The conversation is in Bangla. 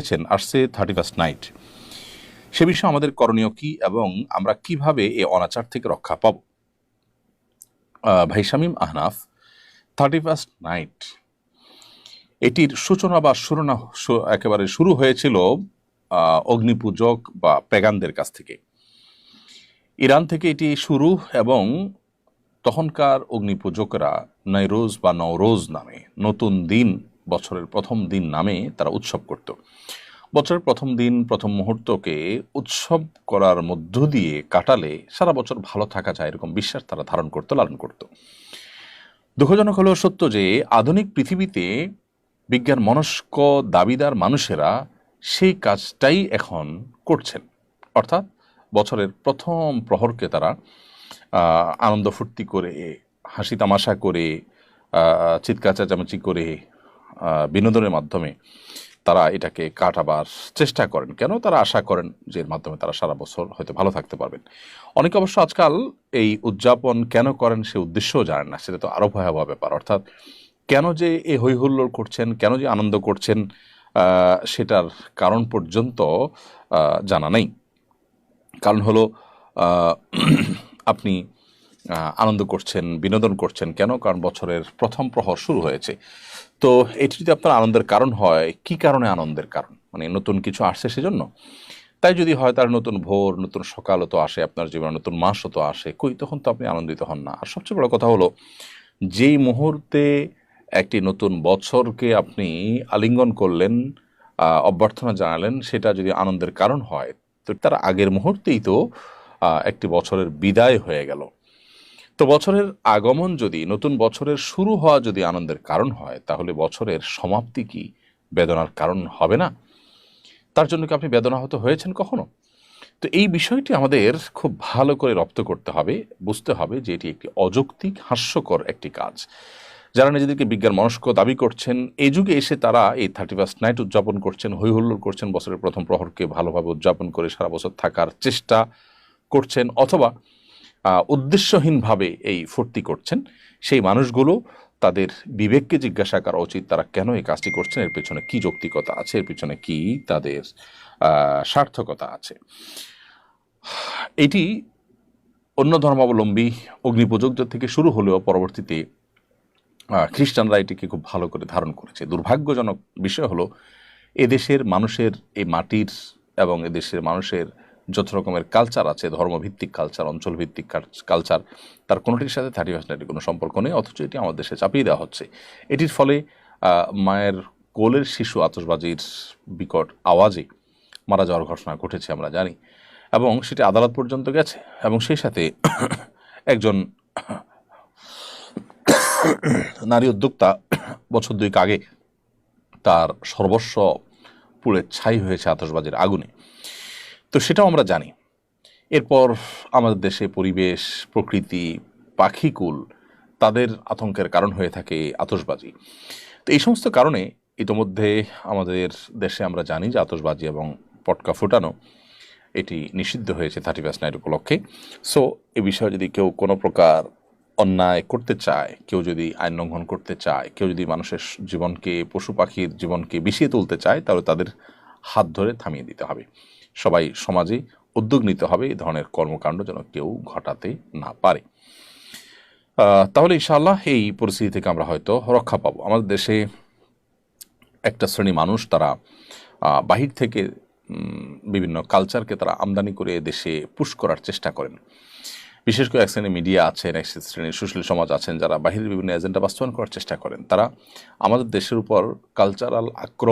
এসেছেন আসছে থার্টি ফার্স্ট নাইট সে বিষয়ে আমাদের করণীয় কি এবং আমরা কীভাবে এই অনাচার থেকে রক্ষা পাব? ভাই Shamim Ahnaf thirty first night এটির সূচনা বা শুরুনা একেবারে শুরু হয়েছিল অগ্নিপূজক বা পেগানদের কাছ থেকে। ইরান থেকে এটি শুরু এবং তখনকার অগ্নিপূজকরা নাইরোজ বা নওরোজ নামে নতুন দিন বছরের প্রথম দিন নামে তারা উৎসব করত। বছরের প্রথম দিন, প্রথম মুহূর্তকে উৎসব করার মধ্য দিয়ে কাটালে সারা বছর ভালো থাকা যায় এরকম বিশ্বাস তারা ধারণ করতো, লালন করত। দুঃখজনক হলেও সত্য যে, আধুনিক পৃথিবীতে বিজ্ঞান মনস্ক দাবিদার মানুষেরা সেই কাজটাই এখন করছেন। অর্থাৎ বছরের প্রথম প্রহরকে তারা আনন্দ ফুর্তি করে, হাসি তামাশা করে চিৎকার চেঁচামেচি করে বিনোদনের মাধ্যমে তারা এটাকে কাটাবার চেষ্টা করেন। কেন তারা আশা করেন যে এর মাধ্যমে তারা সারা বছর হয়তো ভালো থাকতে পারবেন? অনেকে অবশ্য আজকাল এই উদযাপন কেন করেন সে উদ্দেশ্যও জানেন না, সেটা তো আরও ভয়াবহ ব্যাপার। অর্থাৎ কেন যে এই হই হুল্লোড় করছেন, কেন যে আনন্দ করছেন সেটার কারণ পর্যন্ত জানা নেই। কারণ হলো আপনি আনন্দ করছেন, বিনোদন করছেন কেন? কারণ বছরের প্রথম প্রহর শুরু হয়েছে। তো এটি যদি আপনার আনন্দের কারণ হয়, কি কারণে আনন্দের কারণ? মানে নতুন কিছু আসছে সেজন্য? তাই যদি হয়, তার নতুন ভোর, নতুন সকালও তো আসে, আপনার জীবনে নতুন মাসও তো আসে, কই তখন তো আপনি আনন্দিত হন না। আর সবচেয়ে বড় কথা হলো, যেই মুহূর্তে একটি নতুন বছরকে আপনি আলিঙ্গন করলেন অভ্যর্থনা জানালেন, সেটা যদি আনন্দের কারণ হয়, তো তার আগের মুহূর্তেই তো একটি বছরের বিদায় হয়ে গেল। তো বছরের আগমন যদি, নতুন বছরের শুরু হওয়া যদি আনন্দের কারণ হয়, তাহলে বছরের সমাপ্তি কি বেদনার কারণ হবে না? তার জন্য কি আপনি বেদনাহত হয়েছেন কখনো? তো এই বিষয়টি আমাদের খুব ভালো করে রপ্ত করতে হবে, বুঝতে হবে যে এটি একটি অযৌক্তিক, হাস্যকর একটি কাজ। যারা নিজেদেরকে বিজ্ঞান মনস্ক দাবি করছেন এই যুগে এসে তারা এই থার্টি ফার্স্ট নাইট উদযাপন করছেন হই হুল্লোড় করছেন, বছরের প্রথম প্রহরকে ভালোভাবে উদযাপন করে সারা বছর থাকার চেষ্টা করছেন, অথবা উদ্দেশ্যহীনভাবে এই ফুর্তি করছেন। সেই মানুষগুলো তাদের বিবেককে জিজ্ঞাসা করা উচিত, তারা কেন এই কাজটি করছেন? এর পেছনে কি যৌক্তিকতা আছে? এর পেছনে কি তাদের সার্থকতা আছে? এটি অন্য ধর্মাবলম্বী অগ্নিপূজকদের থেকে শুরু হলেও পরবর্তীতে খ্রিস্টানরা এটিকে খুব ভালো করে ধারণ করেছে। দুর্ভাগ্যজনক বিষয় হলো, এদেশের মানুষের এই মাটির এবং এদেশের মানুষের যত রকমের কালচার আছে, ধর্মভিত্তিক কালচার অঞ্চলভিত্তিক কালচার তার কোনোটির সাথে থার্টি পার্সেন্টের কোনো সম্পর্ক নেই, অথচ এটি আমাদের দেশে চাপিয়ে দেওয়া হচ্ছে। এটির ফলে মায়ের কোলের শিশু আতসবাজির বিকট আওয়াজে মারা যাওয়ার ঘটনা ঘটেছে আমরা জানি, এবং সেটি আদালত পর্যন্ত গেছে, এবং সেই সাথে একজন নারী উদ্যোক্তা বছর দুয়েক আগে তার সর্বস্ব পুড়ে ছাই হয়েছে আতসবাজির আগুনে। তো সেটাও আমরা জানি। এরপর আমাদের দেশে পরিবেশ, প্রকৃতি পাখিকুল তাদের আতঙ্কের কারণ হয়ে থাকে আতসবাজি তো এই সমস্ত কারণে ইতোমধ্যে আমাদের দেশে আমরা জানি যে আতসবাজি এবং পটকা ফোটানো এটি নিষিদ্ধ হয়েছে থার্টি ফার্স্ট নাইট উপলক্ষে। সো এ বিষয়ে যদি কেউ কোনো প্রকার অন্যায় করতে চায়, কেউ যদি আইন লঙ্ঘন করতে চায়, কেউ যদি মানুষের জীবনকে, পশু পাখির জীবনকে বিষিয়ে তুলতে চায়, তাহলে তাদের হাত ধরে থামিয়ে দিতে হবে। সবাই সমাজে উদ্যোগ নিতে হবে এই ধরনের কর্মকাণ্ড যেন কেউ ঘটাতে না পারে। তাহলে ইনশাআল্লাহ এই পরিস্থিতি থেকে আমরা হয়তো রক্ষা পাবো। আমাদের দেশে একটা শ্রেণি মানুষ তারা বাহির থেকে বিভিন্ন কালচারকে তারা আমদানি করে দেশে পুশ করার চেষ্টা করেন। বিশেষ করে এক শ্রেণির মিডিয়া আছেন, এক শ্রেণির সুশীল সমাজ আছেন, যারা বাহিরের বিভিন্ন এজেন্ডা বাস্তবায়ন করার চেষ্টা করেন। তারা আমাদের দেশের উপর কালচারাল আক্রমণ